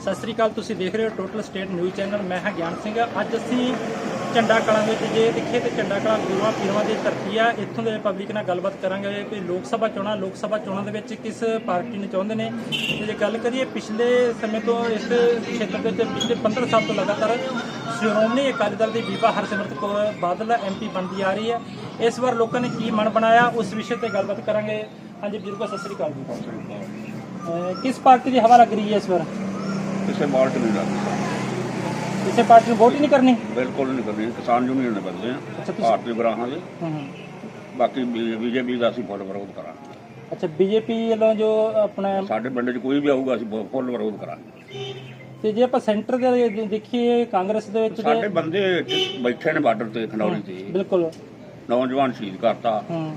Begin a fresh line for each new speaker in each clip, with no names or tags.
ਸਤਿ ਸ੍ਰੀ ਅਕਾਲ, ਤੁਸੀਂ ਦੇਖ ਰਹੇ ਹੋ ਟੋਟਲ ਸਟੇਟ ਨਿਊਜ਼ ਚੈਨਲ ਮੈਂ ਹਾਂ ਗਿਆਨ ਸਿੰਘ। ਅੱਜ ਅਸੀਂ ਝੰਡਾ ਕਲਾਂ ਦੇ ਵਿੱਚ ਜੇ ਦੇਖੇ ਤੇ ਝੰਡਾ ਕਲਾਂ ਗੁਰੂਆਂ ਪੀਰਾਂ ਦੀ ਧਰਤੀ ਆ। ਇੱਥੋਂ ਦੇ ਪਬਲਿਕ ਨਾਲ ਗੱਲਬਾਤ ਕਰਾਂਗੇ ਕਿ ਲੋਕ ਸਭਾ ਚੋਣਾਂ, ਲੋਕ ਸਭਾ ਚੋਣਾਂ ਦੇ ਵਿੱਚ ਕਿਸ ਪਾਰਟੀ ਨੂੰ ਚਾਹੁੰਦੇ ਨੇ? ਤੇ ਜੇ ਗੱਲ ਕਰੀਏ ਪਿਛਲੇ ਸਮੇਂ ਤੋਂ ਇਸ ਖੇਤਰ ਦੇ ਵਿੱਚ ਪਿਛਲੇ 15 ਸਾਲ ਤੋਂ ਲਗਾਤਾਰ ਸ਼੍ਰੋਮਣੀ ਅਕਾਲੀ ਦਲ ਦੀ ਬੀਬਾ ਹਰਸਿਮਰਤ ਕੌਰ ਬਾਦਲ ਐਮਪੀ ਬਣਦੀ ਆ ਰਹੀ ਹੈ ਇਸ ਵਾਰ ਲੋਕਾਂ ਨੇ ਕੀ ਮਨ ਬਣਾਇਆ, ਉਸ ਵਿਸ਼ੇ ਤੇ ਗੱਲਬਾਤ ਕਰਾਂਗੇ। ਹਾਂਜੀ ਬਜ਼ੁਰਗੋ ਸਤਿ ਸ੍ਰੀ ਅਕਾਲ ਜੀ। ਕਿਸ ਪਾਰਟੀ ਦੀ ਹਵਾ ਲੱਗ ਰਹੀ ਹੈ ਇਸ ਵਾਰ?
ਕਿਸੇ ਮਾਲਟ ਨਹੀਂ ਲੱਗਦਾ
ਕਿਸੇ ਪਾਰਟੀ ਨੂੰ ਵੋਟ ਹੀ ਨਹੀਂ ਕਰਨੀ?
ਬਿਲਕੁਲ ਨਹੀਂ ਕਰਨੀ। ਕਿਸਾਨ ਯੂਨੀਅਨ ਦੇ ਬੰਦੇ ਆ।
ਤੁਸੀਂ-
ਭਾਰਤੀ ਗ੍ਰਾਹਾਂ ਦੇ।
ਹੂੰ ਹੂੰ।
ਬਾਕੀ ਬੀਜੇਪੀ ਦਾ ਅਸੀਂ ਫੁੱਲ ਵਿਰੋਧ ਕਰਾਂਗੇ।
ਅੱਛਾ ਬੀਜੇਪੀ ਵੱਲੋਂ ਜੋ ਆਪਣਾ
ਸਾਡੇ ਪਿੰਡ 'ਚ ਕੋਈ ਵੀ ਆਊਗਾ ਅਸੀਂ ਫੁ- ਫੁੱਲ ਵਿਰੋਧ ਕਰਾਂਗੇ।
ਤੇ ਜੇ ਆਪਾਂ ਸੈਂਟਰ ਦੇ ਦੇ- ਦੇਖੀਏ ਕਾਂਗਰਸ ਦੇ ਵਿੱਚ
ਸਾਡੇ ਬੰਦੇ ਬੈਠੇ ਨੇ ਬਾਰਡਰ ਤੇ ਖੰਡੌਰੀ ਤੇ।
ਬਿਲਕੁਲ।
ਨੌਜਵਾਨ ਸ਼ਹੀਦ ਕਰਤਾ।
ਹੂੰ।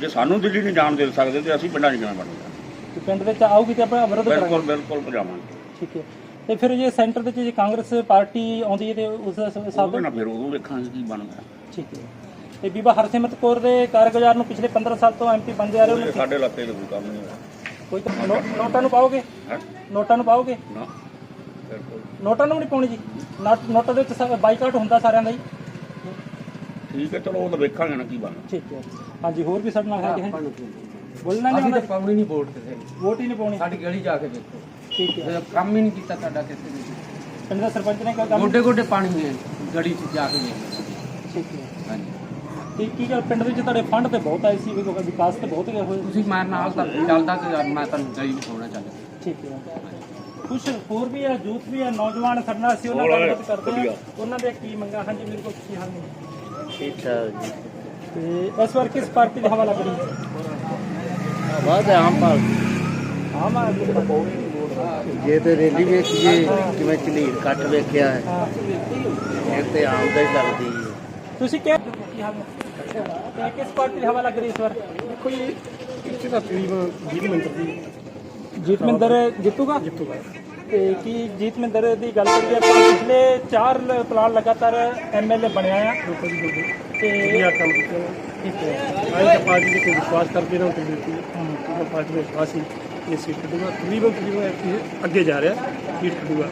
ਜੇ ਸਾਨੂੰ ਦਿੱਲੀ ਨਹੀਂ ਜਾਣ ਦੇ ਸਕਦੇ ਤੇ ਅਸੀਂ ਪਿੰਡਾਂ 'ਚ ਕਿਵੇਂ ਬਣਾਂਗੇ?
ਤੇ ਪਿੰਡ ਵਿੱਚ ਆਊਗੀ ਤੇ ਆਪਾਂ ਵਿਰੋਧ ਕਰਾਂਗੇ।
ਬਿਲਕੁਲ ਬਿਲਕੁਲ ਪਜਾਵਾਂਗੇ
ਠੀਕ ਹੈ। ਤੇ ਫਿਰ ਜੇ ਸੈਂਟਰ ਦੇ ਵਿੱਚ ਜੇ ਕਾਂਗਰਸ ਪਾਰਟੀ ਆਉਂਦੀ ਹੈ ਤੇ ਉਸ ਦਾ ਸ-
ਨਾਲ ਫਿਰ ਉਦੋਂ ਵੇਖਾਂਗੇ ਕੀ ਬਣਦਾ।
ਠੀਕ ਹੈ। ਤੇ ਬੀਬਾ ਹਰਸਿਮਰਤ ਕੌਰ ਦੇ ਕਾਰਗੁਜ਼ਾਰ ਨੂੰ ਪਿਛਲੇ 15 ਸਾਲ ਤੋਂ ਐਮਪੀ ਬਣਦੇ ਆ ਰਹੇ ਹੋ।
ਸਾਡੇ ਇਲਾਕੇ ਦੇ ਕੋਈ ਕੰਮ ਨਹੀਂ ਹੋਇਆ
ਕੋਈ ਤਾਂ ਨੋ- ਨੋਟਾਂ ਨੂੰ ਪਾਓਗੇ?
ਹੈਂ?
ਨੋਟਾਂ ਨੂੰ ਪਾਓਗੇ?
ਨਾ।
ਨੋਟਾਂ ਨੂੰ ਵੀ ਨਹੀਂ ਪਾਉਣੀ ਜੀ। ਨੋਟ- ਨੋਟਾਂ ਦੇ ਵਿੱਚ ਬਾਈਕਾਟ ਹੁੰਦਾ ਸਾਰਿਆਂ ਦਾ ਹੀ
ਠੀਕ ਹੈ ਚਲੋ ਉਹ ਤਾਂ ਵੇਖਾਂਗੇ ਨਾ ਕੀ ਬਣਦਾ।
ਠੀਕ ਹੈ। ਹਾਂਜੀ ਹੋਰ ਵੀ ਸਾਡੇ ਨਾਲ ਹੈਗੇ ਹੈ ਬੋਲਣਾ ਨਹੀਂ
ਅਸੀਂ ਪਾਉਣੀ ਨਹੀਂ ਵੋਟ ਕਿਸੇ ਨੂੰ
ਵੋਟ ਹੀ ਨਹੀਂ ਪਾਉਣੀ।
ਸਾਡੀ ਗਲੀ ਜਾ ਕੇ ਦੇਖੋ।
ਠੀਕ ਹੈ।
ਕੰਮ ਹੀ ਨਹੀਂ ਕੀਤਾ ਸਾਡਾ ਕਿਸੇ ਨੇ
ਪਿੰਡ ਦਾ ਸਰਪੰਚ ਨੇ ਕੰਮ
ਗੋਡੇ ਗੋਡੇ ਪਾਣੀ ਹੈ ਗਲੀ 'ਚ ਜਾ ਕੇ ਦੇਖੋ
ਠੀਕ ਹੈ।
ਹਾਂਜੀ।
ਤੇ ਕੀ ਗੱਲ ਪਿੰਡ ਵਿੱਚ ਤੁਹਾਡੇ ਫੰਡ ਤੇ ਬਹੁਤ ਆਏ ਸੀ ਵੀ ਵਿਕਾਸ ਤੇ ਬਹੁਤ ਹੋਏ
ਤੁਸੀਂ ਮੇਰੇ ਨਾਲ ਤਾਂ ਚੱਲਦਾ ਤੇ ਮੈਂ ਤੁਹਾਨੂੰ ਗਲੀ ਵਿੱਚ ਹੋਣਾ ਚਾਹੁੰਦਾ
ਠੀਕ ਹੈ। ਹੋਰ ਵੀ ਹੈ ਯੂਥ ਵੀ ਨੌਜਵਾਨ ਸਾਡੇ ਨਾਲ ਅਸੀਂ ਉਹਨਾਂ ਨਾਲ ਗੱਲਬਾਤ ਕਰਦੇ ਹਾਂ। ਉਹਨਾਂ ਦੇ ਕੀ ਮੰਗਾਂ? ਹਾਂਜੀ ਮੇਰੇ ਕੋਲ ਕੀ ਹਾਲ ਨੇ?
ਠੀਕ ਠਾਕ ਜੀ।
ਤੇ ਇਸ ਵਾਰ ਕਿਸ ਪਾਰਟੀ ਦੀ ਹਵਾ ਲੱਗ ਰਹੀ ਹੈ?
ਬਾਅਦ ਆਮ ਪਾਰਟੀ
ਆਮ ਆਦਮੀ ਪਾਰਟੀ।
ਜੇ ਤੇ ਰੈਲੀ ਵੇਖੀਏ ਕਿਵੇਂ ਝਲੀਰ ਕੱਟ ਵੇਖਿਆ ਹੈ। ਇਹ ਤੇ ਆਮ ਦਾ ਹੀ ਲੱਗਦੀ ਹੈ।
ਤੁਸੀਂ ਕਿਹ ਤੇ ਕਿਸ ਪਾਰਟੀ ਦੀ ਹਵਾ ਲੱਗ ਰਹੀ ਇਸ ਵਾਰ?
ਦੇਖੋ ਜੀ ਇੱਥੇ ਤਾਂ ਤਕਰੀਬਨ 20 ਮਿੰਟ ਦੀ
ਜੀਤਮਿੰਦਰ ਜਿੱਤੂਗਾ?
ਜਿੱਤੂਗਾ।
ਤੇ ਕੀ ਜੀਤਮਿੰਦਰ ਦੀ ਗੱਲ ਕਰੀਏ ਆਪਾਂ ਪਿਛਲੇ 4 ਪਲਾਨ ਲਗਾਤਾਰ ਐਮਐਲਏ ਬਣਿਆ ਆ।
ਲੋਕਾਂ ਦੀ ਜੋੜੀ
ਤੇ
ਵਧੀਆ ਕੰਮ ਕੀਤੇ।
ਠੀਕ ਹੈ।
ਆਈ ਤਾਂ ਪਾਰਟੀ ਦੇ ਕੋਈ ਵਿਸ਼ਵਾਸ ਕਰਕੇ ਨਾ ਤੇ ਦਿੱਤੀ ਪਾਰਟੀ ਨੇ ਵਿਸ਼ਵਾਸ ਹੀ ਇਹ ਸੀਟ ਕੱਢੂਗਾ। ਤਕਰੀਬਨ ਤਕਰੀਬਨ ਇਹ ਅੱਗੇ ਜਾ ਰਿਹਾ, ਸੀਟ ਕੱਢੂਗਾ।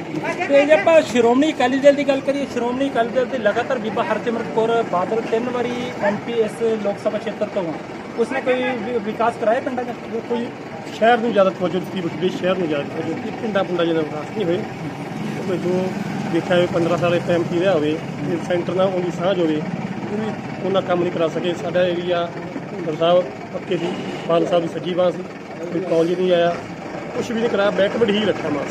ਤੇ ਜੇ ਆਪਾਂ ਸ਼੍ਰੋਮਣੀ ਅਕਾਲੀ ਦਲ ਦੀ ਗੱਲ ਕਰੀਏ, ਸ਼੍ਰੋਮਣੀ ਅਕਾਲੀ ਦਲ ਦੇ ਲਗਾਤਾਰ ਬੀਬਾ ਹਰਸਿਮਰਤ ਕੌਰ ਬਾਦਲ ਤਿੰਨ ਵਾਰੀ ਐਮਪੀ ਇਸ ਲੋਕ ਸਭਾ ਖੇਤਰ ਤੋਂ ਆ। ਉਸਨੇ ਕੋਈ ਵਿਕਾਸ ਕਰਾਇਆ ਪਿੰਡਾਂ ਦਾ?
ਕੋਈ ਸ਼ਹਿਰ ਨੂੰ ਜ਼ਿਆਦਾ ਤਵੱਜੋ ਦਿੱਤੀ ਬਠਿੰਡੇ ਸ਼ਹਿਰ ਨੂੰ ਜ਼ਿਆਦਾ ਤਵੱਜੋ ਦਿੱਤੀ। ਪਿੰਡਾਂ ਪੁੰਡਾਂ ਜਿਹਦਾ ਵਿਕਾਸ ਨਹੀਂ ਹੋਏ। ਉਹ ਜੋ ਦੇਖਿਆ ਹੋਵੇ 15 ਸਾਲ ਇੱਥੇ ਐਮਪੀ ਰਿਹਾ ਹੋਵੇ, ਤੇ ਸੈਂਟਰ ਨਾਲ ਉਹਦੀ ਸਾਂਝ ਹੋਵੇ ਉਹ ਵੀ ਉਹਨਾਂ ਕੰਮ ਨਹੀਂ ਕਰਾ ਸਕੇ। ਸਾਡਾ ਏਰੀਆ ਸਾਹਿਬ ਪੱਕੇ ਸੀ ਬਾਲ ਸਾਹਿਬ ਦੀ ਸੱਜੀ ਬਾਂਹ ਸੀ। ਕੋਈ ਕਾਲਜ ਨਹੀਂ ਆਇਆ। ਕੁਛ ਵੀ ਨਹੀਂ ਕਰਾਇਆ ਬੈਕਵਰਡ ਹੀ ਰੱਖਿਆ ਮਾਸ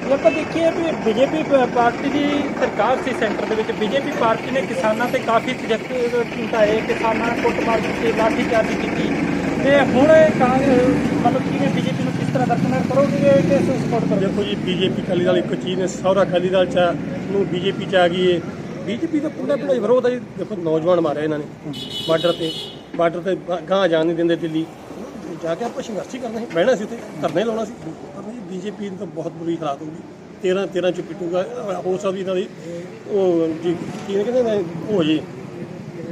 ਜੇ ਆਪਾਂ ਦੇਖੀਏ ਵੀ ਬੀਜੇਪੀ ਪਾਰਟੀ ਦੀ ਸਰਕਾਰ ਸੀ ਸੈਂਟਰ ਦੇ ਵਿੱਚ। ਬੀਜੇਪੀ ਪਾਰਟੀ ਨੇ ਕਿਸਾਨਾਂ ਤੇ ਕਾਫੀ ਪ੍ਰੋਜੈਕਟ ਕੀਤਾਏ ਕਿਸਾਨਾਂ ਨੂੰ ਕੁੱਟਮਾਰ ਕੀਤੀ ਲਾਠੀਚਾਰਜ ਕੀਤੀ। ਤੇ ਹੁਣ ਕਾਂਗਰਸ ਮਤਲਬ ਕਿਵੇਂ ਬੀਜੇਪੀ ਨੂੰ ਕਿਸ ਤਰ੍ਹਾਂ ਦਰਸ਼ਨਾਂ ਕਰੋਗੇ ਕਿ ਸਪੋਰਟ ਕਰੋਗੇ?
ਦੇਖੋ ਜੀ ਬੀਜੇਪੀ ਅਕਾਲੀ ਦਲ ਇੱਕ ਚੀਜ਼ ਨੇ ਸਹੁਰਾ ਅਕਾਲੀ ਦਲ ਚ ਨੂੰ ਬੀਜੇਪੀ ਚ ਆ ਗਈ ਏ। ਬੀਜੇਪੀ ਦਾ ਪੂਰਾ ਪੂਰਾ ਵਿਰੋਧ ਹੈ ਜੀ। ਦੇਖੋ ਨੌਜਵਾਨ ਮਾਰੇ ਇਹਨਾਂ ਨੇ। ਬਾਰਡਰ ਤੇ ਬਾਰਡਰ ਤੇ ਗਾਂ ਜਾਣ ਨਹੀਂ ਦਿੰਦੇ ਦਿੱਲੀ। ਜਾ ਕੇ ਆਪਾਂ ਸੰਘਰਸ਼ ਹੀ ਕਰਨਾ ਸੀ। ਬਹਿਣਾ ਸੀ ਉੱਥੇ ਧਰਨਾ ਹੀ ਲਾਉਣਾ ਸੀ। ਪਰ ਜੀ ਬੀਜੇਪੀ ਨੂੰ ਤਾਂ ਬਹੁਤ ਬੁਰੀ ਹਾਲਾਤ ਹੋਊਗੀ 13 13 ਚ ਪਿੱਟੂਗਾ। ਹੋ ਸਕਦੀ ਇਹਨਾਂ ਦੀ ਉਹ ਜੀ ਕੀ ਕਹਿੰਦੇ ਨੇ ਹੋ ਜੀ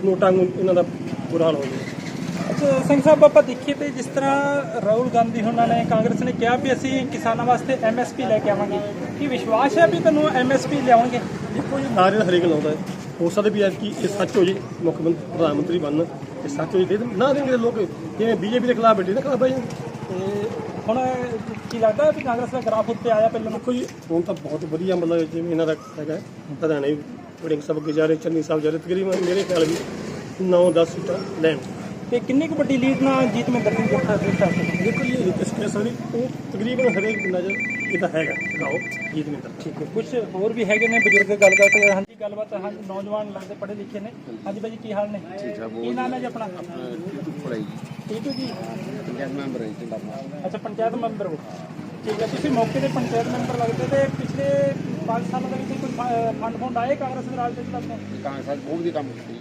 ਨੋਟਾਂ ਨੂੰ ਇਹਨਾਂ ਦਾ ਬੁਰਾ ਹਾਲ ਹੋ ਜਾਏ
ਅੱਛਾ ਸਿੰਘ ਸਾਹਿਬ ਆਪਾਂ ਦੇਖੀਏ ਤੇ ਜਿਸ ਤਰ੍ਹਾਂ ਰਾਹੁਲ ਗਾਂਧੀ ਉਹਨਾਂ ਨੇ ਕਾਂਗਰਸ ਨੇ ਕਿਹਾ ਵੀ ਅਸੀਂ ਕਿਸਾਨਾਂ ਵਾਸਤੇ ਐਮਐਸਪੀ ਲੈ ਕੇ ਆਵਾਂਗੇ। ਕੀ ਵਿਸ਼ਵਾਸ ਹੈ ਵੀ ਤੁਹਾਨੂੰ ਐਮਐਸਪੀ ਲਿਆਉਣਗੇ?
ਦੇਖੋ ਜੀ ਨਾਰੇ ਹਰੇਕ ਲਾਉਂਦਾ ਹੈ। ਹੋ ਸਕਦਾ ਵੀ ਅੱਜ ਕੀ ਇਹ ਸੱਚ ਹੋ ਜੇ ਮੁੱਖ ਮੰਤਰੀ ਪ੍ਰਧਾਨ ਮੰਤਰੀ ਬਣਨ। ਇਹ ਸੱਚ ਹੋ ਜੇ ਦੇ। ਨਾ ਦੇਣਗੇ ਲੋਕ ਜਿਵੇਂ ਬੀਜੇਪੀ ਦੇ ਖਿਲਾਫ ਬੈਠੇ ਨੇ ਖਿਲਾਫ ਬੈਠੇ
ਤੇ ਹੁਣ ਕੀ ਲੱਗਦਾ ਵੀ ਕਾਂਗਰਸ ਦਾ ਗ੍ਰਾਫ ਉੱਤੇ ਆਇਆ ਪਹਿਲਾਂ
ਦੇਖੋ ਜੀ ਹੁਣ ਤਾਂ ਬਹੁਤ ਵਧੀਆ ਮਤਲਬ ਜਿਵੇਂ ਇਹਨਾਂ ਦਾ ਹੈਗਾ ਪ੍ਰਧਾਨੇ ਵੜਿੰਗ ਸਾਹਿਬ ਅੱਗੇ ਜਾ ਰਹੇ ਚੰਨੀ ਸਾਹਿਬ ਜਾ ਰਹੇ ਤਕਰੀਬਨ ਮੇਰੇ ਖਿਆਲ ਵੀ 9-10 ਸੀਟਾਂ ਲੈਣ
ਤੇ ਕਿੰਨੀ ਕੁ ਵੱਡੀ ਲੀਡ ਨਾਲ ਜੀਤ ਮਹਿੰਦਰ ਸਿੰਘ ਜਿੱਤ ਜਿੱਤ ਸਕਦੇ
ਦੇਖੋ ਜੀ ਇਹ ਕਿਸ ਕਹਿ ਸਕਦੇ ਉਹ ਤਕਰੀਬਨ ਹਰੇਕ ਪਿੰਡਾਂ 'ਚ ਇਹ ਤਾਂ ਹੈਗਾ ਗਾਓ ਜੀਤ ਮਿੰਦਰ
ਠੀਕ ਹੈ। ਕੁਝ ਹੋਰ ਵੀ ਹੈਗੇ ਨੇ ਬਜ਼ੁਰਗ ਗੱਲਬਾਤ ਹਾਂਜੀ ਗੱਲਬਾਤ ਹਾਂਜੀ ਨੌਜਵਾਨ ਲੱਗਦੇ ਪੜ੍ਹੇ ਲਿਖੇ ਨੇ। ਹਾਂਜੀ ਭਾਜੀ ਕੀ ਹਾਲ ਨੇ? ਕੀ ਨਾਮ ਹੈ ਜੀ ਆਪਣਾ? ਟੀਟੂ ਜੀ।
ਪੰਚਾਇਤ ਮੈਂਬਰ ਹੈ ਝੰਡਾ
ਅੱਛਾ ਪੰਚਾਇਤ ਮੈਂਬਰ ਹੋ। ਠੀਕ ਹੈ ਤੁਸੀਂ ਮੌਕੇ ਤੇ ਪੰਚਾਇਤ ਮੈਂਬਰ ਲੱਗਦੇ ਤੇ ਪਿਛਲੇ 5 ਸਾਲਾਂ ਦੇ ਵਿੱਚ ਕੋਈ ਫੰਡ ਫੰਡ ਆਏ ਕਾਂਗਰਸ ਦੇ ਰਾਜ ਦੇ ਵਿੱਚ
ਕਾਂਗਰਸ ਬਹੁਤ ਦੀ ਕੰਮ ਕੀਤੀ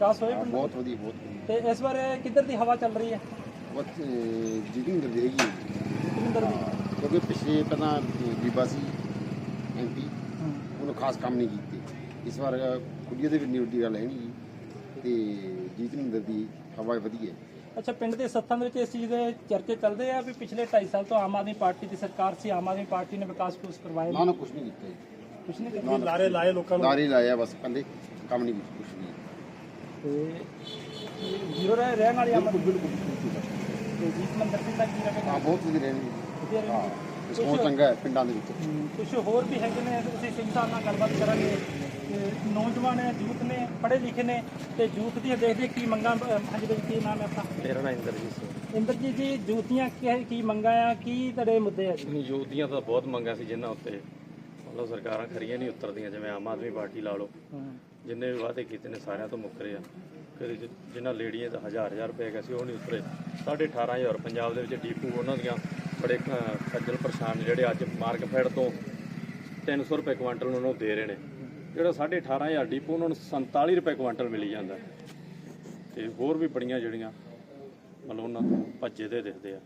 ਵਿਕਾਸ ਹੋਏ ਪਿੰਡ?
ਬਹੁਤ ਵਧੀਆ ਬਹੁਤ ਵਧੀਆ।
ਤੇ ਇਸ ਵਾਰ ਕਿੱਧਰ ਦੀ ਹਵਾ ਚੱਲ ਰਹੀ ਹੈ?
ਬਹੁਤ ਜਿਗਿੰਗ ਕਰ ਰਹੀ ਹੈ
ਕਿੰਦਰ ਦੀ।
ਕਿਉਂਕਿ ਪਿਛਲੇ ਪਹਿਲਾਂ ਬੀਬਾ ਸੀ ਐਮਪੀ ਉਹਨੂੰ ਖਾਸ ਕੰਮ ਨਹੀਂ ਕੀਤੇ। ਇਸ ਵਾਰ ਕੁੜੀਆਂ ਦੇ ਵੀ ਨਿਊਟੀ ਗੱਲ ਹੈ ਨਹੀਂ ਤੇ ਜੀਤ ਮਹਿੰਦਰ ਦੀ ਹਵਾ ਵਧੀਆ ਹੈ।
ਅੱਛਾ ਪਿੰਡ ਦੇ ਸੱਥਾਂ ਦੇ ਵਿੱਚ ਇਸ ਚੀਜ਼ ਦੇ ਚਰਚੇ ਚੱਲਦੇ ਆ ਵੀ ਪਿਛਲੇ 2.5 ਸਾਲ ਤੋਂ ਆਮ ਆਦਮੀ ਪਾਰਟੀ ਦੀ ਸਰਕਾਰ ਸੀ ਆਮ ਆਦਮੀ ਪਾਰਟੀ ਨੇ ਵਿਕਾਸ ਕੁਸ ਕਰਵਾਏ
ਨਾ ਨਾ ਕੁਛ ਨਹੀਂ ਕੀਤਾ ਜੀ।
ਕੁਛ ਨਹੀਂ ਕੀਤਾ?
ਲਾਰੇ ਲਾਏ ਲੋਕਾਂ ਨੂੰ?
ਲਾਰੇ ਲਾਇਆ ਬਸ ਕੱਲੇ ਕੰਮ ਨਹੀਂ ਕੀਤਾ ਕੁਛ ਨਹੀਂ
ਤੇ ਜ਼ੀਰੋ ਰਹਿ ਰਹਿਣ ਵਾਲੀ ਆਮ
ਬਿਲਕੁਲ ਬਿਲਕੁਲ ਬਿਲਕੁਲ
ਤੇ ਜੀਤ ਮੰਦਰ ਦੀ ਲੱਗੀ
ਹਾਂ?
ਰਹੇਗਾ
ਬਹੁਤ ਵਧੀਆ ਰਹਿਣੀ
ਵਧੀਆ
ਹਾਂ
ਰਹੇਗੀ।
ਰਿਸਪੌਂਸ ਚੰਗਾ ਹੈ ਪਿੰਡਾਂ ਦੇ ਵਿੱਚ।
ਕੁਝ ਹੋਰ ਵੀ ਹੈਗੇ ਨੇ ਅਸੀਂ ਸਿੰਘ ਸਾਹਿਬ ਨਾਲ ਗੱਲਬਾਤ ਕਰਾਂਗੇ। ਤੇ ਨੌਜਵਾਨ ਹੈ ਯੂਥ ਨੇ ਪੜ੍ਹੇ ਲਿਖੇ ਨੇ ਤੇ ਯੂਥ ਦੀਆਂ ਦੇਖਦੇ ਕੀ ਮੰਗਾਂ ਹਾਂਜੀ ਬਾਈ ਕੀ ਨਾਮ ਹੈ ਆਪਣਾ?
ਮੇਰਾ ਨਾਮ ਇੰਦਰਜੀਤ ਸਿੰਘ
ਇੰਦਰਜੀਤ ਜੀ ਯੂਥ ਦੀਆਂ ਕੀ ਕੀ ਮੰਗਾਂ ਆ ਕੀ ਤੁਹਾਡੇ ਮੁੱਦੇ ਆ ਜੀ?
ਨਹੀਂ ਯੂਥ ਦੀਆਂ ਤਾਂ ਬਹੁਤ ਮੰਗਾਂ ਸੀ ਜਿਨ੍ਹਾਂ ਉੱਤੇ ਮਤਲਬ ਸਰਕਾਰਾਂ ਖਰੀਆਂ ਨਹੀਂ ਉਤਰਦੀਆਂ ਜਿਵੇਂ ਆਮ ਆਦਮੀ ਪਾਰਟੀ ਲਾ ਲਓ। ਜਿੰਨੇ ਵੀ ਵਾਅਦੇ ਕੀਤੇ ਨੇ ਸਾਰਿਆਂ ਤੋਂ ਮੁੱਕਰੇ ਆ। ਕਦੇ ਜਿ- ਜਿਨ੍ਹਾਂ ਲੇਡੀਆਂ ਦਾ ਹਜ਼ਾਰ ਹਜ਼ਾਰ ਰੁਪਏ ਗਏ ਸੀ ਉਹ ਨਹੀਂ ਉਤਰੇ। ਸਾਢੇ 18000 ਪੰਜਾਬ ਦੇ ਵਿੱਚ ਡੀਪੂ ਉਹਨਾਂ ਦੀਆਂ ਬੜੇ ਖੱਜਲ ਪਰੇਸ਼ਾਨ ਜਿਹੜੇ ਅੱਜ ਮਾਰਕਫੈਡ ਤੋਂ 300 ਰੁਪਏ ਕੁਆਂਟਲ ਉਹਨਾਂ ਨੂੰ ਦੇ ਰਹੇ ਨੇ। ਜਿਹੜਾ ਸਾਢੇ 18000 ਡੀਪੂ ਉਹਨਾਂ ਨੂੰ 47 ਰੁਪਏ ਕੁਆਂਟਲ ਮਿਲੀ ਜਾਂਦਾ। ਤੇ ਹੋਰ ਵੀ ਬੜੀਆਂ ਜਿਹੜੀਆਂ ਮਤਲਬ ਉਹਨਾਂ ਤੋਂ ਭੱਜੇ ਦੇ ਦਿਖਦੇ ਆ।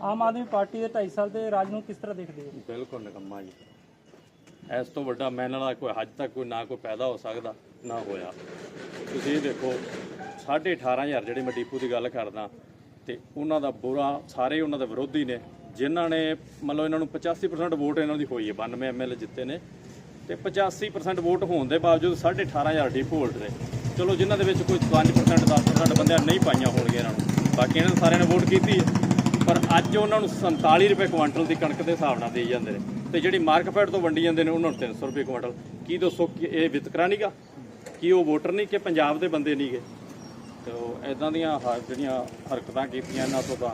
ਆਮ ਆਦਮੀ ਪਾਰਟੀ ਦੇ 2.5 ਸਾਲ ਦੇ ਰਾਜ ਨੂੰ ਕਿਸ ਤਰ੍ਹਾਂ ਦੇਖਦੇ ਹੋ?
ਬਿਲਕੁਲ ਨਿਕੰਮਾ ਜੀ। ਇਸ ਤੋਂ ਵੱਡਾ ਮੈਨ ਵਾਲਾ ਕੋਈ ਹੱਜ ਤੱਕ ਕੋਈ ਨਾ ਕੋਈ ਪੈਦਾ ਹੋ ਸਕਦਾ, ਨਾ ਹੋਇਆ। ਤੁਸੀਂ ਇਹ ਦੇਖੋ 18500 ਜਿਹੜੇ ਮੈਂ ਡੀਪੂ ਦੀ ਗੱਲ ਕਰਦਾ, ਤੇ ਉਹਨਾਂ ਦਾ ਬੁਰਾ ਸਾਰੇ ਉਹਨਾਂ ਦੇ ਵਿਰੋਧੀ ਨੇ, ਜਿਨ੍ਹਾਂ ਨੇ ਮਤਲਬ ਇਹਨਾਂ ਨੂੰ 85% ਵੋਟ ਇਹਨਾਂ ਦੀ ਹੋਈ ਹੈ 92 ਐਮਐਲਏ ਜਿੱਤੇ ਨੇ। ਤੇ 85% ਵੋਟ ਹੋਣ ਦੇ ਬਾਵਜੂਦ 18500 ਡੀਪੂ ਹੋਲਡਰ ਨੇ। ਚਲੋ, ਜਿਨ੍ਹਾਂ ਦੇ ਵਿੱਚ ਕੋਈ 5% 10% ਬੰਦਿਆਂ ਨਹੀਂ ਪਾਈਆਂ ਹੋਣਗੀਆਂ ਇਹਨਾਂ ਨੂੰ। ਬਾਕੀ ਇਹਨਾਂ ਨੇ ਸਾਰਿਆਂ ਨੇ ਵੋਟ ਕੀਤੀ ਹੈ। ਪਰ ਅੱਜ ਉਹਨਾਂ ਨੂੰ 47 ਰੁਪਏ ਕੁਆਂਟਲ ਦੀ ਕਣਕ ਦੇ ਹਿਸਾਬ ਨਾਲ ਦੇ ਜਾਂਦੇ ਨੇ। ਤੇ ਜਿਹੜੀ ਮਾਰਕਫੈਟ ਤੋਂ ਵੰਡੀ ਜਾਂਦੇ ਨੇ ਉਹਨਾਂ ਨੂੰ 300 ਰੁਪਏ ਕੁਆਂਟਲ। ਕੀ ਦੱਸੋ ਕਿ ਇਹ ਵਿਤਕਰਾ ਨਹੀਂਗਾ ਕੀ ਉਹ ਵੋਟਰ ਨਹੀਂ ਕਿ ਪੰਜਾਬ ਦੇ ਬੰਦੇ ਨਹੀਂਗੇ ਤੇ ਇਦਾਂ ਦੀਆਂ ਹ- ਜਿਹੜੀਆਂ ਹਰਕਤਾਂ ਕੀਤੀਆਂ ਇਹਨਾਂ ਤੋਂ ਤਾਂ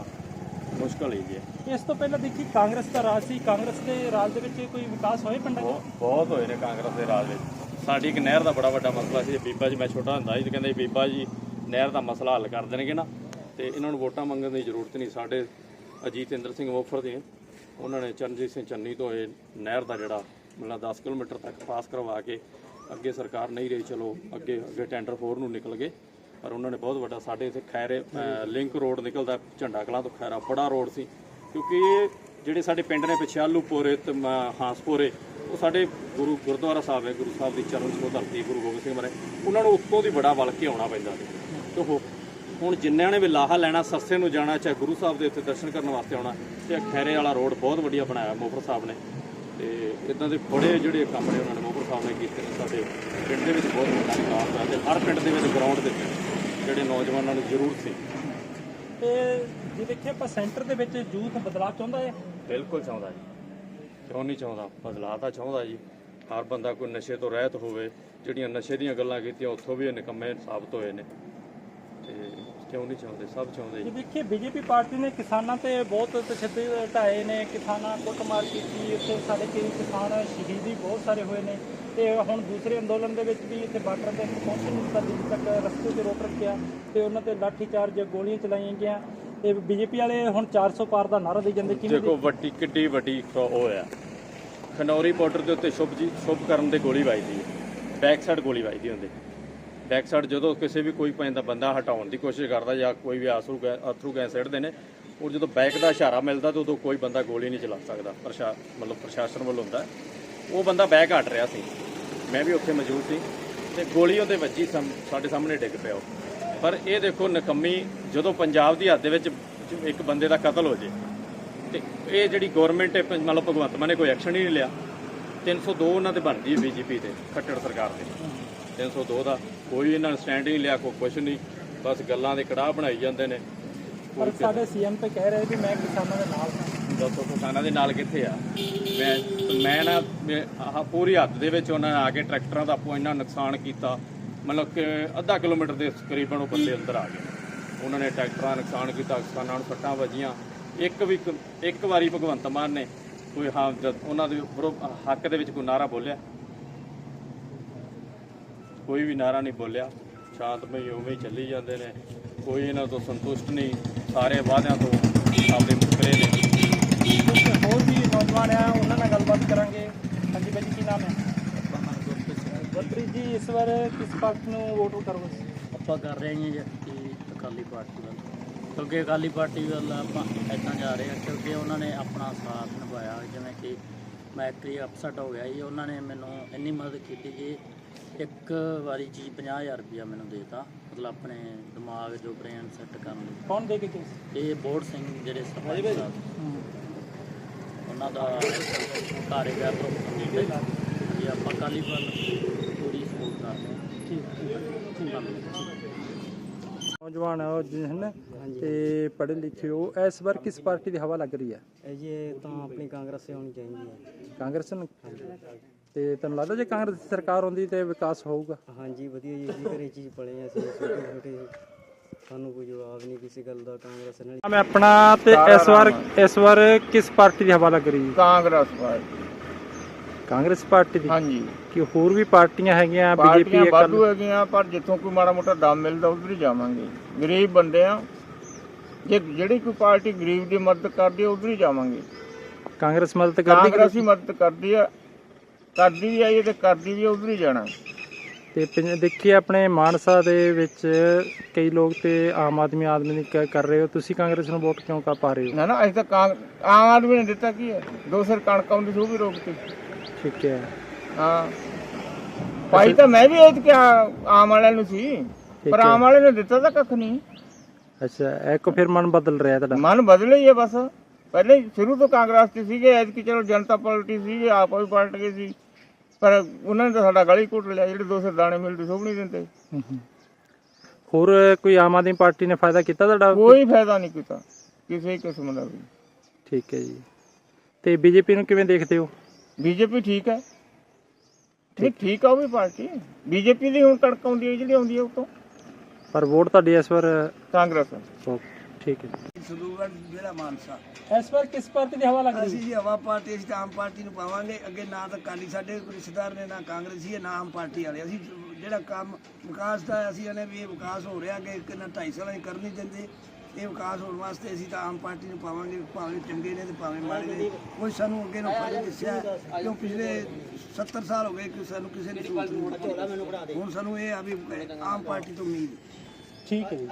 ਮੁਸ਼ਕਲ ਹੀ ਜੀ।
ਇਸ ਤੋਂ ਪਹਿਲਾਂ ਦੇਖੀ ਕਾਂਗਰਸ ਦਾ ਰਾਜ ਸੀ। ਕਾਂਗਰਸ ਦੇ ਰਾਜ ਦੇ ਵਿੱਚ ਕੋਈ ਵਿਕਾਸ ਹੋਏ ਪਿੰਡਾਂ 'ਚ?
ਬਹੁਤ ਹੋਏ ਨੇ ਕਾਂਗਰਸ ਦੇ ਰਾਜ ਵਿੱਚ। ਸਾਡੀ ਇੱਕ ਨਹਿਰ ਦਾ ਬੜਾ ਵੱਡਾ ਮਸਲਾ ਸੀ। ਬੀਬਾ ਜੀ ਮੈਂ ਛੋਟਾ ਹੁੰਦਾ ਸੀ ਤੇ ਕਹਿੰਦੇ ਬੀਬਾ ਜੀ ਨਹਿਰ ਦਾ ਮਸਲਾ ਹੱਲ ਕਰ ਦੇਣਗੇ ਨਾ। ਤੇ ਇਹਨਾਂ ਨੂੰ ਵੋਟਾਂ ਮੰਗਣ ਦੀ ਜ਼ਰੂਰਤ ਨਹੀਂ। ਸਾਡੇ ਅਜੀਤ ਇੰਦਰ ਸਿੰਘ ਮੁਖਰ ਦੇ ਉਹਨਾਂ ਨੇ ਚਰਨਜੀਤ ਸਿੰਘ ਚੰਨੀ ਤੋਂ ਇਹ ਨਹਿਰ ਦਾ ਜਿਹੜਾ ਮਤਲਬ 10 ਕਿਲੋਮੀਟਰ ਤੱਕ ਪਾਸ ਕਰਵਾ ਕੇ ਅੱਗੇ ਸਰਕਾਰ ਨਹੀਂ ਰਹੀ, ਚਲੋ ਅੱਗੇ ਅੱਗੇ ਟੈਂਡਰ ਫੋਰ ਨੂੰ ਨਿਕਲ ਗਏ। ਪਰ ਉਹਨਾਂ ਨੇ ਬਹੁਤ ਵੱਡਾ, ਸਾਡੇ ਇੱਥੇ ਖੈਰੇ ਲਿੰਕ ਰੋਡ ਨਿਕਲਦਾ ਝੰਡਾ ਕਲਾਂ ਤੋਂ ਖੈਰਾ ਬੜਾ ਰੋਡ ਸੀ। ਕਿਉਂਕਿ ਇਹ ਜਿਹੜੇ ਸਾਡੇ ਪਿੰਡ ਨੇ ਪਿਛਾਲੂਪੁਰੇ ਤੇ ਮ- ਹਾਂਸਪੁਰੇ, ਉਹ ਸਾਡੇ ਗੁਰੂ, ਗੁਰਦੁਆਰਾ ਸਾਹਿਬ ਹੈ, ਗੁਰੂ ਸਾਹਿਬ ਦੀ ਚਰਨ ਛੋਹ ਧਰਤੀ, ਗੁਰੂ ਗੋਬਿੰਦ ਸਿੰਘ ਮਹਾਰਾਜ। ਉਹਨਾਂ ਨੂੰ ਉੱਤੋਂ ਦੀ ਬੜਾ ਵਲ ਕੇ ਆਉਣਾ ਪੈਂਦਾ ਸੀ। ਤੇ ਹੁਣ ਜਿੰਨਿਆਂ ਨੇ ਵੀ ਲਾਹਾ ਲੈਣਾ ਸੱਸੇ ਨੂੰ ਜਾਣਾ, ਚਾਹੇ ਗੁਰੂ ਸਾਹਿਬ ਦੇ ਉੱਤੇ ਦਰਸ਼ਨ ਕਰਨ ਵਾਸਤੇ ਆਉਣਾ ਤੇ ਇਹ ਖੈਰੇ ਵਾਲਾ ਰੋਡ ਬਹੁਤ ਵਧੀਆ ਬਣਾਇਆ ਮੋਫਰ ਸਾਹਿਬ ਨੇ। ਤੇ ਇਦਾਂ ਦੇ ਬੜੇ ਜਿਹੜੇ ਕੰਮ ਨੇ ਉਹਨਾਂ ਨੇ ਮੋਫਰ ਸਾਹਿਬ ਨੇ ਕੀਤੇ ਨੇ ਸਾਡੇ ਪਿੰਡ ਦੇ ਵਿੱਚ ਬਹੁਤ ਵੱਡਾ ਵਿਕਾਸ ਹੋਇਆ ਤੇ ਹਰ ਪਿੰਡ ਦੇ ਵਿੱਚ ਗਰਾਊਂਡ ਦੇ ਜਿਹੜੇ ਨੌਜਵਾਨਾਂ ਨੂੰ ਜ਼ਰੂਰਤ ਸੀ।
ਤੇ ਜੇ ਦੇਖੀਏ ਆਪਾਂ ਸੈਂਟਰ ਦੇ ਵਿੱਚ ਯੂਥ ਬਦਲਾਅ ਚਾਹੁੰਦਾ ਹੈ?
ਬਿਲਕੁਲ ਚਾਹੁੰਦਾ ਜੀ। ਕਿਉਂ ਨਹੀਂ ਚਾਹੁੰਦਾ? ਬਦਲਾਅ ਤਾਂ ਚਾਹੁੰਦਾ ਜੀ। ਹਰ ਬੰਦਾ ਕੋਈ ਨਸ਼ੇ ਤੋਂ ਰਹਿਤ ਹੋਵੇ ਜਿਹੜੀਆਂ ਨਸ਼ੇ ਦੀਆਂ ਗੱਲਾਂ ਕੀਤੀਆਂ ਉੱਥੋਂ ਵੀ ਇਹ ਨਿਕੰਮੇ ਸਾਬਤ ਹੋਏ ਨੇ। ਤੇ ਕਿਉਂ ਨਹੀਂ ਚਾਹੁੰਦੇ? ਸਭ ਚਾਹੁੰਦੇ
ਜੇ ਦੇਖੀਏ ਬੀਜੇਪੀ ਪਾਰਟੀ ਨੇ ਕਿਸਾਨਾਂ ਤੇ ਬਹੁਤ ਤਸ਼ੱਦਦ ਢਾਏ ਨੇ। ਕਿਸਾਨਾਂ ਕੁੱਟਮਾਰ ਕੀਤੀ। ਇੱਥੇ ਸਾਡੇ ਕਈ ਕਿਸਾਨ ਸ਼ਹੀਦੀ ਬਹੁਤ ਸਾਰੇ ਹੋਏ ਨੇ। ਤੇ ਹੁਣ ਦੂਸਰੇ ਅੰਦੋਲਨ ਦੇ ਵਿੱਚ ਵੀ ਇੱਥੇ ਬਾਰਡਰ ਤੇ ਪਹੁੰਚ ਨਹੀਂ ਦਿੱਤਾ ਦਿੱਲੀ ਤੱਕ ਰਸਤੇ ਤੇ ਰੋਕ ਰੱਖਿਆ। ਤੇ ਉਹਨਾਂ ਤੇ ਲਾਠੀ ਚਾਰਜ ਗੋਲੀਆਂ ਚਲਾਈਆਂ ਗਈਆਂ। ਤੇ ਬੀਜੇਪੀ ਵਾਲੇ ਹੁਣ 400 ਪਾਰ ਦਾ ਨਾਰਾ ਦੇ ਜਾਂਦੇ। ਕਿਵੇਂ
ਦੇਖੋ ਵੱਡੀ ਕਿੱਡੀ ਵੱਡੀ ਉਹ ਆ। ਖਨੌਰੀ ਬਾਰਡਰ ਦੇ ਉੱਤੇ ਸ਼ੁਭ ਜੀ ਸ਼ੁਭ ਕਰਨ ਦੇ ਗੋਲੀ ਵੱਜਦੀ ਹੈ। ਬੈਕ ਸਾਈਡ ਗੋਲੀ ਵੱਜਦੀ ਹੁੰਦੀ ਬੈਕ ਸਾਈਡ ਜਦੋਂ ਕਿਸੇ ਵੀ ਕੋਈ ਪੈਂਦਾ, ਬੰਦਾ ਹਟਾਉਣ ਦੀ ਕੋਸ਼ਿਸ਼ ਕਰਦਾ ਜਾਂ ਕੋਈ ਵੀ ਆਸਰੂ ਗੈ ਅਥਰੂ ਗੈਸ ਸਿੱਟਦੇ ਨੇ, ਉਹ ਜਦੋਂ ਬੈਕ ਦਾ ਇਸ਼ਾਰਾ ਮਿਲਦਾ ਤਾਂ ਉਦੋਂ ਕੋਈ ਬੰਦਾ ਗੋਲੀ ਨਹੀਂ ਚਲਾ ਸਕਦਾ। ਪ੍ਰਸ਼ਾ, ਮਤਲਬ ਪ੍ਰਸ਼ਾਸਨ ਵੱਲੋਂ ਹੁੰਦਾ। ਉਹ ਬੰਦਾ ਬੈਕ ਹਟ ਰਿਹਾ ਸੀ। ਮੈਂ ਵੀ ਉੱਥੇ ਮੌਜੂਦ ਸੀ ਤੇ ਗੋਲੀ ਉਹਦੇ ਵੱਜੀ ਸਾਹਮ- ਸਾਡੇ ਸਾਹਮਣੇ ਡਿੱਗ ਪਿਆ ਉਹ। ਪਰ ਇਹ ਦੇਖੋ ਨਕੰਮੀ ਜਦੋਂ ਪੰਜਾਬ ਦੀ ਹੱਦ ਦੇ ਵਿੱਚ ਇੱਕ ਬੰਦੇ ਦਾ ਕਤਲ ਹੋ ਜੇ, ਤੇ ਇਹ ਜਿਹੜੀ ਗਵਰਨਮੈਂਟ ਹੈ ਮਤਲਬ ਭਗਵੰਤ ਮਾਨ ਨੇ ਕੋਈ ਐਕਸ਼ਨ ਹੀ ਨਹੀਂ ਲਿਆ। 302 ਉਹਨਾਂ ਤੇ ਬਣਦੀ ਹੈ ਬੀਜੇਪੀ ਤੇ ਖੱਟੜ ਸਰਕਾਰ ਦੇ। 302 ਦਾ ਕੋਈ ਇਹਨਾਂ ਨੇ ਸਟੈਂਡ ਨਹੀਂ ਲਿਆ ਕੋਈ ਕੁਛ ਨਹੀਂ। ਬਸ ਗੱਲਾਂ ਦੇ ਕੜਾਹ ਬਣਾਈ ਜਾਂਦੇ ਨੇ।
ਪਰ ਸਾਡੇ ਸੀਐਮ ਤੇ ਕਹਿ ਰਹੇ ਵੀ ਮੈਂ ਕਿਸਾਨਾਂ ਦੇ ਨਾਲ
ਦੱਸੋ ਕਿਸਾਨਾਂ ਦੇ ਨਾਲ ਕਿੱਥੇ ਆ? ਮੈਂ ਮੈਂ ਨਾ ਆਹ ਪੂਰੀ ਹੱਦ ਦੇ ਵਿੱਚ ਉਹਨਾਂ ਨੇ ਆ ਕੇ ਟਰੈਕਟਰਾਂ ਦਾ ਆਪੋ ਇੰਨਾ ਨੁਕਸਾਨ ਕੀਤਾ। ਮਤਲਬ ਕਿ ਅੱਧਾ ਕਿਲੋਮੀਟਰ ਦੇ ਤਕਰੀਬਨ ਉਹ ਬੰਦੇ ਅੰਦਰ ਆ ਗਏ ਉਹਨਾਂ ਨੇ ਟਰੈਕਟਰਾਂ ਦਾ ਨੁਕਸਾਨ ਕੀਤਾ ਕਿਸਾਨਾਂ ਨੂੰ ਸੱਟਾਂ ਵੱਜੀਆਂ। ਇੱਕ ਵੀ ਇੱਕ ਵਾਰੀ ਭਗਵੰਤ ਮਾਨ ਨੇ ਕੋਈ ਹਾਂ ਉਹਨਾਂ ਦੇ ਹੱਕ ਦੇ ਵਿੱਚ ਕੋਈ ਨਾਰਾ ਬੋਲਿਆ। ਕੋਈ ਵੀ ਨਾਰਾ ਨਹੀਂ ਬੋਲਿਆ। ਸ਼ਾਂਤਮਈ ਉਵੇਂ ਹੀ ਚੱਲੀ ਜਾਂਦੇ ਨੇ। ਕੋਈ ਇਹਨਾਂ ਤੋਂ ਸੰਤੁਸ਼ਟ ਨਹੀਂ। ਸਾਰੇ ਵਾਅਦਿਆਂ ਤੋਂ ਆਪਦੇ ਮੁਕਰੇ ਨੇ।
ਹੋਰ ਵੀ ਨੌਜਵਾਨ ਆ ਉਹਨਾਂ ਨਾਲ ਗੱਲਬਾਤ ਕਰਾਂਗੇ। ਹਾਂਜੀ ਬਾਈ ਕੀ ਨਾਮ ਹੈ? ਗੁਰਪ੍ਰੀਤ ਜੀ ਇਸ ਵਾਰ ਕਿਸ ਪਾਰਟੀ ਨੂੰ ਵੋਟ ਕਰੋਗੇ
ਆਪਾਂ ਕਰ ਰਹੇ ਹਾਂ ਜੀ ਕਿ ਅਕਾਲੀ ਪਾਰਟੀ ਵੱਲ। ਕਿਉਂਕਿ ਅਕਾਲੀ ਪਾਰਟੀ ਵੱਲ ਆਪਾਂ ਇੱਦਾਂ ਜਾ ਰਹੇ ਹਾਂ ਕਿਉਂਕਿ ਉਹਨਾਂ ਨੇ ਆਪਣਾ ਸਾਥ ਨਿਭਾਇਆ। ਜਿਵੇਂ ਕਿ ਮੈਂ ਇੱਕ ਅਪਸੈਟ ਹੋ ਗਿਆ ਜੀ। ਉਹਨਾਂ ਨੇ ਮੈਨੂੰ ਇੰਨੀ ਮਦਦ ਕੀਤੀ ਜੀ ਇੱਕ ਵਾਰੀ ਜੀ 50000 ਰੁਪਇਆ ਮੈਨੂੰ ਦੇਤਾ ਮਤਲਬ ਆਪਣੇ ਦਿਮਾਗ ਜੋ ਬ੍ਰੇਨ ਸੈੱਟ ਕਰਨ ਲਈ।
ਕੌਣ ਦੇ ਕੇ ਸੀ?
ਇਹ ਬੋੜ ਸਿੰਘ ਜਿਹੜੇ ਸਰਪੰਚ ਸਾਹਿਬ। ਉਹਨਾਂ ਦਾ ਕਾਰਜਕਾਰ ਤੋਂ ਸੰਬੰਧਿਤ ਹੈ। ਜੀ ਆਪਾਂ ਕਾਲੀ ਵੱਲ ਪੂਰੀ ਸਪੋਰਟ ਕਰਦੇ ਹਾਂ। ਠੀਕ ਠੀਕ
ਨੌਜਵਾਨ ਆ ਉਹ ਜਿਹਨ ਤੇ ਪੜ੍ਹੇ ਲਿਖੇ ਹੋ ਇਸ ਵਾਰ ਕਿਸ ਪਾਰਟੀ ਦੀ ਹਵਾ ਲੱਗ ਰਹੀ ਹੈ?
ਇਹ ਤਾਂ ਆਪਣੀ ਕਾਂਗਰਸ ਸੇ ਹੋਣੀ ਚਾਹੀਦੀ ਹੈ।
ਕਾਂਗਰਸ ਨੂੰ? ਤੇ ਤੁਹਾਨੂੰ ਲੱਗਦਾ ਜੇ ਕਾਂਗਰਸ ਦੀ ਸਰਕਾਰ ਹੁੰਦੀ ਤੇ ਵਿਕਾਸ ਹੋਊਗਾ?
ਹਾਂਜੀ ਵਧੀਆ ਜੀ ਅਸੀਂ ਘਰੇ ਚੀਜ਼ ਪਲੇ ਅਸੀਂ ਛੋਟੇ ਛੋਟੇ ਸਾਨੂੰ ਕੋਈ ਜਵਾਬ ਨਹੀਂ ਕਿਸੇ ਗੱਲ ਦਾ ਕਾਂਗਰਸ ਨਾਲ
ਮੈਂ ਆਪਣਾ ਤੇ ਇਸ ਵਾਰ ਇਸ ਵਾਰ ਕਿਸ ਪਾਰਟੀ ਦੀ ਹਵਾ ਲੱਗ ਰਹੀ ਹੈ?
ਕਾਂਗਰਸ ਪਾਰਟੀ।
ਕਾਂਗਰਸ ਪਾਰਟੀ ਦੀ?
ਹਾਂਜੀ।
ਕਿ ਹੋਰ ਵੀ ਪਾਰਟੀਆਂ ਹੈਗੀਆਂ
ਪਾਰਟੀਆਂ
ਬੀਜੇਪੀ
ਵਾਧੂ ਹੈਗੀਆਂ ਪਰ ਜਿੱਥੋਂ ਕੋਈ ਮਾੜਾ ਮੋਟਾ ਦਮ ਮਿਲਦਾ ਉਧਰ ਹੀ ਜਾਵਾਂਗੇ। ਗਰੀਬ ਬੰਦੇ ਆ। ਜੇ ਜਿਹੜੀ ਕੋਈ ਪਾਰਟੀ ਗਰੀਬ ਦੀ ਮਦਦ ਕਰਦੀ ਹੈ ਉਧਰ ਹੀ ਜਾਵਾਂਗੇ।
ਕਾਂਗਰਸ ਮਦਦ ਕਰਦੀ
ਕਾਂਗਰਸ ਹੀ ਮਦਦ ਕਰਦੀ ਆ। ਕਰਦੀ ਵੀ ਆਈ ਤੇ ਕਰਦੀ ਵੀ ਉਧਰ ਹੀ ਜਾਣਾ।
ਤੇ ਪਿੰ- ਦੇਖੀਏ ਆਪਣੇ ਮਾਨਸਾ ਦੇ ਵਿੱਚ ਕਈ ਲੋਕ ਤੇ ਆਮ ਆਦਮੀ ਆਦਮੀ ਕ- ਕਰ ਰਹੇ ਹੋ। ਤੁਸੀਂ ਕਾਂਗਰਸ ਨੂੰ ਵੋਟ ਕਿਉਂ ਕਰ ਪਾ ਰਹੇ ਹੋ?
ਨਾ ਨਾ ਅਸੀਂ ਤਾਂ ਕਾਂ ਆਮ ਆਦਮੀ ਨੇ ਦਿੱਤਾ ਕੀ ਹੈ ਦੋ ਸਿਰ ਕਣਕ ਆਉਂਦੀ ਸੀ ਉਹ ਵੀ ਰੋਕਤੀ
ਠੀਕ ਹੈ।
ਹਾਂ। ਭਾਈ ਤਾਂ ਮੈਂ ਵੀ ਇਹ ਕਿ ਆਮ ਵਾਲਿਆਂ ਨੂੰ ਸੀ। ਪਰ ਆਮ ਵਾਲੇ ਨੇ ਦਿੱਤਾ ਤਾਂ ਕੱਖ ਨਹੀਂ।
ਅੱਛਾ ਇੱਕ ਫਿਰ ਮਨ ਬਦਲ ਰਿਹਾ ਤੁਹਾਡਾ?
ਮਨ ਬਦਲੇ ਹੀ ਹੈ ਬਸ। ਪਹਿਲੇ ਹੀ ਸ਼ੁਰੂ ਤੋਂ ਕਾਂਗਰਸ 'ਚ ਸੀਗੇ ਐਤਕੀ ਚਲੋ ਜਨਤਾ ਪਾਰਟੀ ਸੀ ਆਪ ਵੀ ਪਲਟ ਗਏ ਸੀ। ਪਰ ਉਹਨਾਂ ਨੇ ਤਾਂ ਸਾਡਾ ਗਲੀ ਘੁੱਟ ਲਿਆ ਜਿਹੜੇ ਦੋ ਦਾਣੇ ਮਿਲਦੇ ਸੋ ਵੀ ਨਹੀਂ ਦਿੰਦੇ।
ਹੋਰ ਕੋਈ ਆਮ ਆਦਮੀ ਪਾਰਟੀ ਨੇ ਫਾਇਦਾ ਕੀਤਾ ਤੁਹਾਡਾ?
ਕੋਈ ਫਾਇਦਾ ਨਹੀਂ ਕੀਤਾ ਕਿਸੇ ਕਿਸਮ ਦਾ ਵੀ।
ਠੀਕ ਹੈ ਜੀ। ਤੇ ਬੀਜੇਪੀ ਨੂੰ ਕਿਵੇਂ ਦੇਖਦੇ ਹੋ?
ਬੀਜੇਪੀ ਠੀਕ ਹੈ। ਠੀਕ ਠੀਕ ਆ ਉਹ ਵੀ ਪਾਰਟੀ। ਬੀਜੇਪੀ ਦੀ ਹੁਣ ਕਣਕ ਆਉਂਦੀ ਹੈ ਜਿਹੜੀ ਆਉਂਦੀ ਹੈ ਉਤੋਂ
ਪਰ ਵੋਟ ਤੁਹਾਡੀ ਇਸ ਵਾਰ
ਕਾਂਗਰਸ
ਓ, ਠੀਕ ਹੈ
ਸਦੂਗੜ ਜ਼ਿਲ੍ਹਾ ਮਾਨਸਾ।
ਇਸ ਵਾਰ ਕਿਸ ਪਾਰਟੀ ਦੀ ਹਵਾ ਲੱਗ
ਅਸੀਂ ਜੀ ਹਵਾ ਪਾਰਟੀ ਅਸੀਂ ਤਾਂ ਆਮ ਪਾਰਟੀ ਨੂੰ ਪਾਵਾਂਗੇ। ਅੱਗੇ ਨਾ ਤਾਂ ਕਾਲੀ ਸਾਡੇ ਕੋਈ ਰਿਸ਼ਤੇਦਾਰ ਨੇ ਨਾ ਕਾਂਗਰਸੀ ਹੈ ਨਾ ਆਮ ਪਾਰਟੀ ਵਾਲੇ। ਅਸੀਂ ਜਿਹੜਾ ਕੰਮ ਵਿਕਾਸ ਦਾ ਹੈ, ਅਸੀਂ ਇਹਨੇ ਵੀ ਇਹ ਵਿਕਾਸ ਹੋ ਰਿਹਾ ਕਿ ਕਿੰਨਾ 2.5 ਸਾਲਾਂ 'ਚ ਕਰ ਨਹੀਂ ਦਿੰਦੇ। ਇਹ ਵਿਕਾਸ ਹੋਣ ਵਾਸਤੇ ਅਸੀਂ ਤਾਂ ਆਮ ਪਾਰਟੀ ਨੂੰ ਪਾਵਾਂਗੇ ਭਾਵੇਂ ਚੰਗੇ ਨੇ ਤੇ ਭਾਵੇਂ ਮਾੜੇ ਨੇ। ਕੋਈ ਸਾਨੂੰ ਅੱਗੇ ਨਾ ਫਾਇਦਾ ਦੱਸਿਆ ਕਿਉਂ ਪਿਛਲੇ 70 ਸਾਲ ਹੋ ਗਏ ਕਿ ਸਾਨੂੰ ਕਿਸੇ ਨੇ ਸਹੂਲਤ ਨਹੀਂ ਦਿੱਤੀ। ਹੁਣ ਸਾਨੂੰ ਇਹ ਆ ਵੀ ਆਮ ਪਾਰਟੀ ਤੋਂ ਉਮੀਦ ਹੈ।
ਠੀਕ ਹੈ ਜੀ।